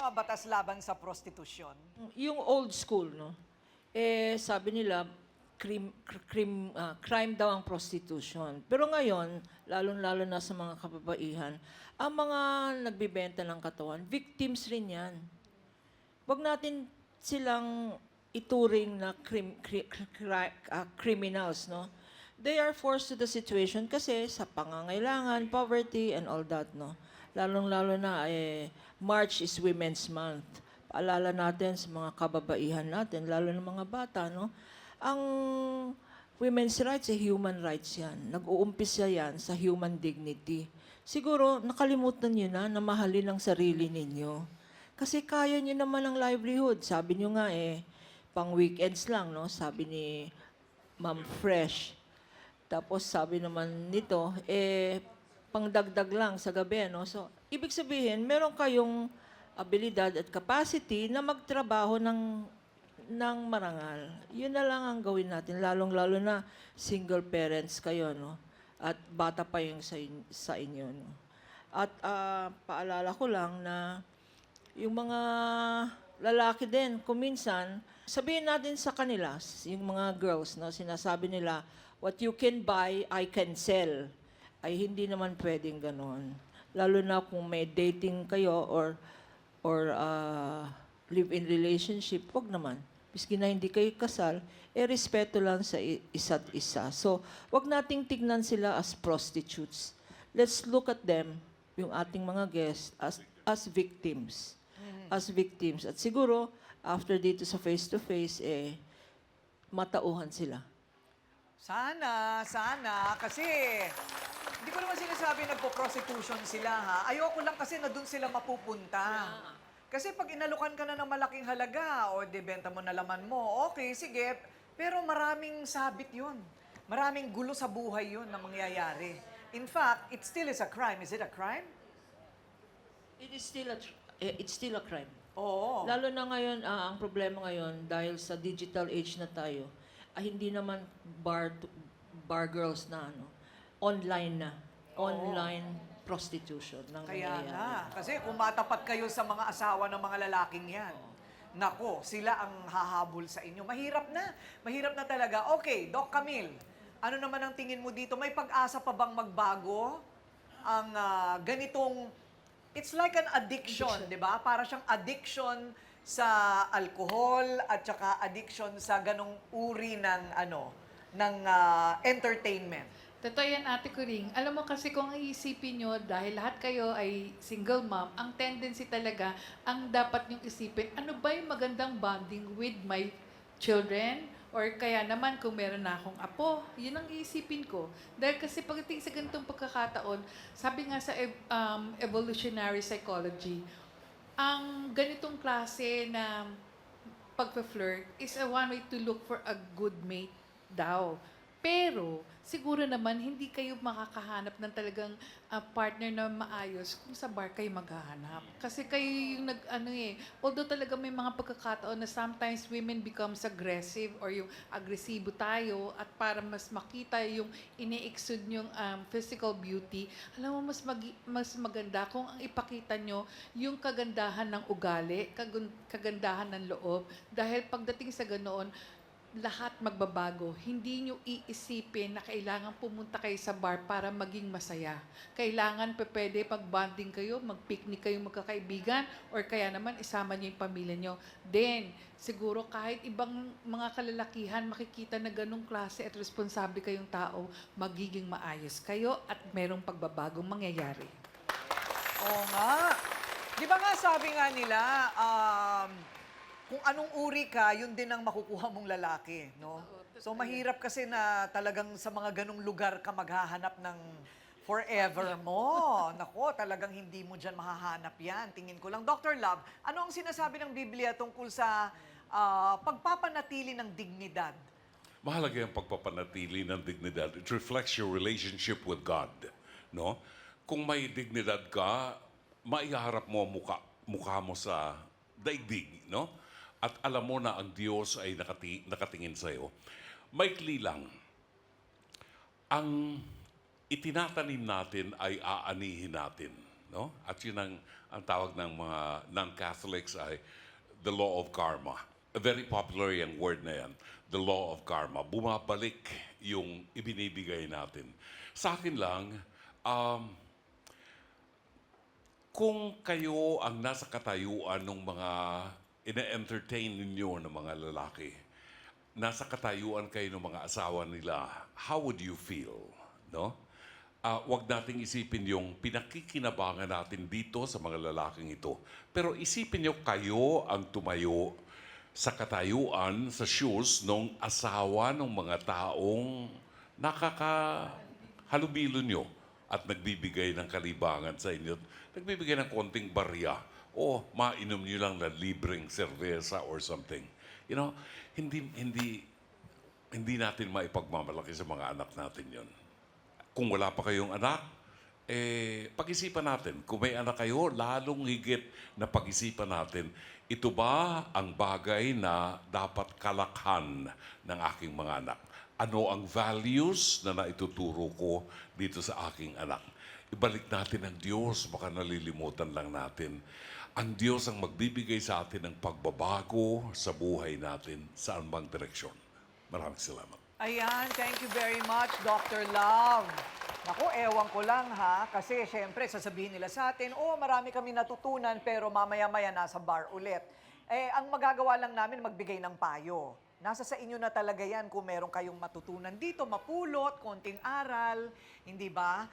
mga batas laban sa prostitusyon? Yung old school, no? Eh, sabi nila, crime, cr- crime, ah, crime daw ang prostitution. Pero ngayon, lalong-lalo na sa mga kababaihan, ang mga nagbibenta ng katawan, victims rin yan. Huwag natin silang ituring na crim, cri- cri- ah, criminals, no? They are forced to the situation kasi sa pangangailangan, poverty, and all that, no? Lalong-lalo na, eh, March is Women's Month. Paalala natin sa mga kababaihan natin, lalo ng mga bata, no? Ang women's rights, eh, human rights yan. Nag-uumpisa yan sa human dignity. Siguro, nakalimutan nyo na na mahalin ang sarili ninyo. Kasi kaya nyo naman ang livelihood. Sabi nyo nga eh, pang weekends lang, no? Sabi ni Ma'am Fresh. Tapos sabi naman nito, eh, pangdagdag lang sa gabi, no? So, ibig sabihin, meron kayong abilidad at capacity na magtrabaho ng ng marangal. Yun na lang ang gawin natin, lalong-lalo na single parents kayo, no? At bata pa yung sa, in- sa inyo, no? At ah, paalala ko lang na yung mga lalaki din, kuminsan, sabihin natin sa kanila, yung mga girls, no, sinasabi nila, what you can buy, I can sell. Ay hindi naman pwedeng ganon. Lalo na kung may dating kayo or or uh, live-in relationship, wag naman. Miski na hindi kayo kasal, eh respeto lang sa isa't isa. So, wag nating tignan sila as prostitutes. Let's look at them, yung ating mga guests, as, as victims. As victims. At siguro, after dito sa face-to-face, eh, matauhan sila. Sana, sana, kasi hindi ko naman sinasabi nagpo-prostitution sila ha. Ayoko lang kasi na doon sila mapupunta. Kasi pag inalukan ka na ng malaking halaga o debenta mo na laman mo, okay, sige. Pero maraming sabit yun. Maraming gulo sa buhay yun na mangyayari. In fact, it still is a crime. Is it a crime? It is still a, eh, it's still a crime. Oo. Lalo na ngayon, ah, ang problema ngayon, dahil sa digital age na tayo, ay hindi naman bar, bar girls na, ano, online na. Online prostitution ng Kaya nga. Kasi kung matapat kayo sa mga asawa ng mga lalaking yan, nako, sila ang hahabol sa inyo. Mahirap na. Mahirap na talaga. Okay, Doc Camille, ano naman ang tingin mo dito? May pag-asa pa bang magbago ang ah, ganitong... It's like an addiction, di ba? Para siyang addiction sa alcohol at saka addiction sa ganong uri ng ano ng ah, entertainment. Totoo yan, Ate Kuring. Alam mo kasi kung iisipin nyo, dahil lahat kayo ay single mom, ang tendency talaga, ang dapat nyong isipin, ano ba yung magandang bonding with my children? Or kaya naman kung meron na akong apo, yun ang iisipin ko. Dahil kasi pagdating sa ganitong pagkakataon, sabi nga sa um, evolutionary psychology, ang ganitong klase na pagpa-flirt is a one way to look for a good mate daw. Pero, siguro naman, hindi kayo makakahanap ng talagang ah, partner na maayos kung sa bar kayo maghahanap. Kasi kayo yung nag, ano eh, although talaga may mga pagkakataon na sometimes women becomes aggressive or yung agresibo tayo at para mas makita yung ini-exude yung um, physical beauty, alam mo, mas, magi- mas maganda kung ang ipakita nyo yung kagandahan ng ugali, kagun- kagandahan ng loob. Dahil pagdating sa ganoon, lahat magbabago. Hindi nyo iisipin na kailangan pumunta kayo sa bar para maging masaya. Kailangan pa pwede pag-bonding kayo, mag-picnic kayo magkakaibigan, or kaya naman isama nyo yung pamilya nyo. Then, siguro kahit ibang mga kalalakihan makikita na ganong klase at responsable kayong tao, magiging maayos kayo at merong pagbabagong mangyayari. Oo nga. Di ba nga sabi nga nila, um, kung anong uri ka, yun din ang makukuha mong lalaki, no? So mahirap kasi na talagang sa mga ganong lugar ka maghahanap ng forever mo. Nako, talagang hindi mo dyan mahahanap yan. Tingin ko lang. Dr. Love, ano ang sinasabi ng Biblia tungkol sa ah, pagpapanatili ng dignidad? Mahalaga yung pagpapanatili ng dignidad. It reflects your relationship with God. No? Kung may dignidad ka, maiharap mo ang muka, mukha mo sa daigdig. No? At alam mo na ang Diyos ay nakati, nakatingin sa iyo. Maikli lang. Ang itinatanim natin ay aanihin natin. No? At yun ang, ang tawag ng mga non-Catholics ay the law of karma. A very popular yung word na yan, the law of karma. Bumabalik yung ibinibigay natin. Sa akin lang, um, kung kayo ang nasa katayuan ng mga ina-entertain ninyo ng mga lalaki, nasa katayuan kayo ng mga asawa nila, how would you feel? No? Ah, wag nating isipin yung pinakikinabangan natin dito sa mga lalaking ito. Pero isipin nyo kayo ang tumayo sa katayuan, sa shoes ng asawa ng mga taong nakakahalubilo nyo at nagbibigay ng kalibangan sa inyo. Nagbibigay ng konting barya o mainom nyo lang na libreng cerveza or something. You know, hindi, hindi, hindi natin maipagmamalaki sa mga anak natin yon. Kung wala pa kayong anak, eh, pag-isipan natin. Kung may anak kayo, lalong higit na pag-isipan natin, ito ba ang bagay na dapat kalakhan ng aking mga anak? Ano ang values na naituturo ko dito sa aking anak? Ibalik natin ang Diyos, baka nalilimutan lang natin. Ang Diyos ang magbibigay sa atin ng pagbabago sa buhay natin sa anumang direksyon. Maraming salamat. Ayan, thank you very much, Dr. Love. Naku, ewan ko lang ha, kasi syempre sasabihin nila sa atin, oh, marami kami natutunan, pero mamaya-maya nasa bar ulit. Eh, ang magagawa lang namin, magbigay ng payo. Nasa sa inyo na talaga yan kung meron kayong matutunan dito, mapulot, konting aral, hindi ba?